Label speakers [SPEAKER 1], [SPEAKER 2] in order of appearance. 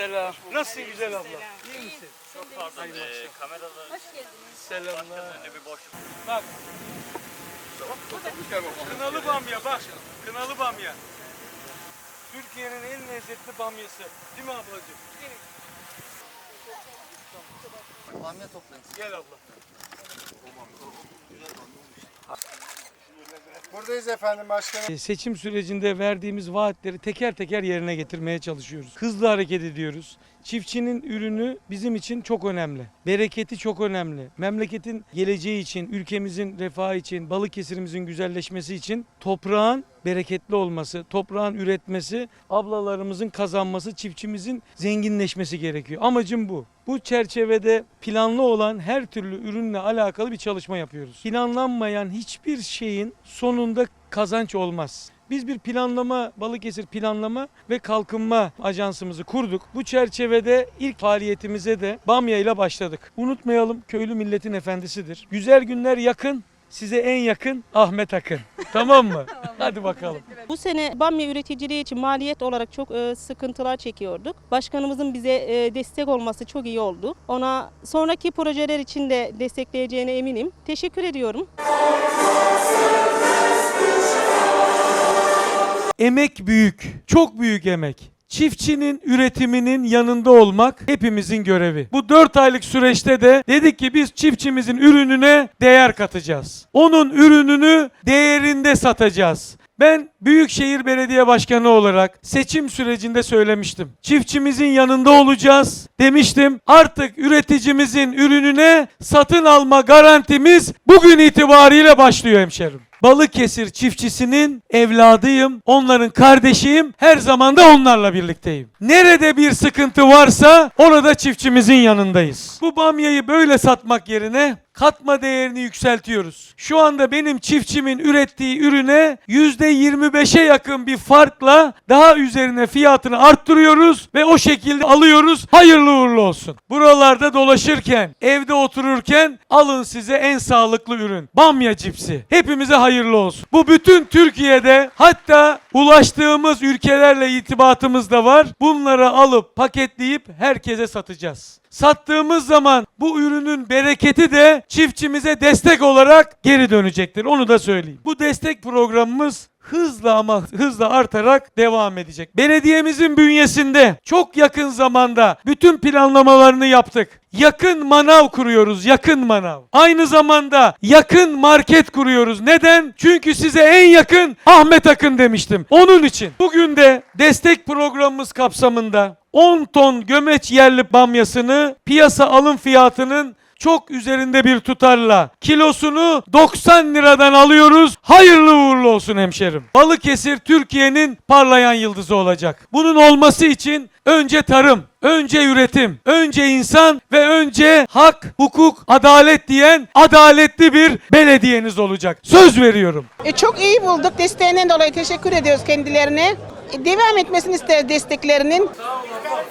[SPEAKER 1] Selam. Nasılsın güzel abla? İyi misin?
[SPEAKER 2] Çok pardon. Ee, kamerada
[SPEAKER 1] Selamlar.
[SPEAKER 2] önünde bir boşluk.
[SPEAKER 1] Bak. Kınalı bamya bak. Kınalı bamya. Türkiye'nin en lezzetli bamyası. Değil mi ablacığım?
[SPEAKER 3] Bamya toplayın.
[SPEAKER 1] Gel abla.
[SPEAKER 3] Buradayız efendim başkanım.
[SPEAKER 1] E, Seçim sürecinde verdiğimiz vaatleri teker teker yerine getirmeye çalışıyoruz. Hızlı hareket ediyoruz. Çiftçinin ürünü bizim için çok önemli. Bereketi çok önemli. Memleketin geleceği için, ülkemizin refahı için, Balıkesir'imizin güzelleşmesi için toprağın bereketli olması, toprağın üretmesi, ablalarımızın kazanması, çiftçimizin zenginleşmesi gerekiyor. Amacım bu. Bu çerçevede planlı olan her türlü ürünle alakalı bir çalışma yapıyoruz. Planlanmayan hiçbir şeyin sonunda kazanç olmaz. Biz bir planlama, Balıkesir Planlama ve Kalkınma Ajansımızı kurduk. Bu çerçevede ilk faaliyetimize de Bamya ile başladık. Unutmayalım köylü milletin efendisidir. Güzel günler yakın, size en yakın Ahmet Akın. tamam mı? Hadi bakalım.
[SPEAKER 4] Bu sene bamya üreticiliği için maliyet olarak çok e, sıkıntılar çekiyorduk. Başkanımızın bize e, destek olması çok iyi oldu. Ona sonraki projeler için de destekleyeceğine eminim. Teşekkür ediyorum.
[SPEAKER 1] Emek büyük, çok büyük emek. Çiftçinin üretiminin yanında olmak hepimizin görevi. Bu 4 aylık süreçte de dedik ki biz çiftçimizin ürününe değer katacağız. Onun ürününü değerinde satacağız. Ben Büyükşehir Belediye Başkanı olarak seçim sürecinde söylemiştim. Çiftçimizin yanında olacağız demiştim. Artık üreticimizin ürününe satın alma garantimiz bugün itibariyle başlıyor hemşerim. Balıkesir çiftçisinin evladıyım, onların kardeşiyim, her zaman da onlarla birlikteyim. Nerede bir sıkıntı varsa orada çiftçimizin yanındayız. Bu bamyayı böyle satmak yerine katma değerini yükseltiyoruz. Şu anda benim çiftçimin ürettiği ürüne %25'e yakın bir farkla daha üzerine fiyatını arttırıyoruz ve o şekilde alıyoruz. Hayırlı uğurlu olsun. Buralarda dolaşırken, evde otururken alın size en sağlıklı ürün. Bamya cipsi. Hepimize hayırlı olsun. Bu bütün Türkiye'de hatta ulaştığımız ülkelerle itibatımız da var. Bunları alıp paketleyip herkese satacağız. Sattığımız zaman bu ürünün bereketi de çiftçimize destek olarak geri dönecektir. Onu da söyleyeyim. Bu destek programımız hızla ama hızla artarak devam edecek. Belediyemizin bünyesinde çok yakın zamanda bütün planlamalarını yaptık. Yakın manav kuruyoruz, yakın manav. Aynı zamanda yakın market kuruyoruz. Neden? Çünkü size en yakın Ahmet Akın demiştim. Onun için bugün de destek programımız kapsamında 10 ton gömeç yerli bamyasını piyasa alım fiyatının çok üzerinde bir tutarla kilosunu 90 liradan alıyoruz. Hayırlı uğurlu olsun hemşerim. Balıkesir Türkiye'nin parlayan yıldızı olacak. Bunun olması için önce tarım, önce üretim, önce insan ve önce hak, hukuk, adalet diyen adaletli bir belediyeniz olacak. Söz veriyorum.
[SPEAKER 5] E, çok iyi bulduk. Desteğinden dolayı teşekkür ediyoruz kendilerine. E, devam etmesini isteriz desteklerinin.
[SPEAKER 1] Sağ ol abla.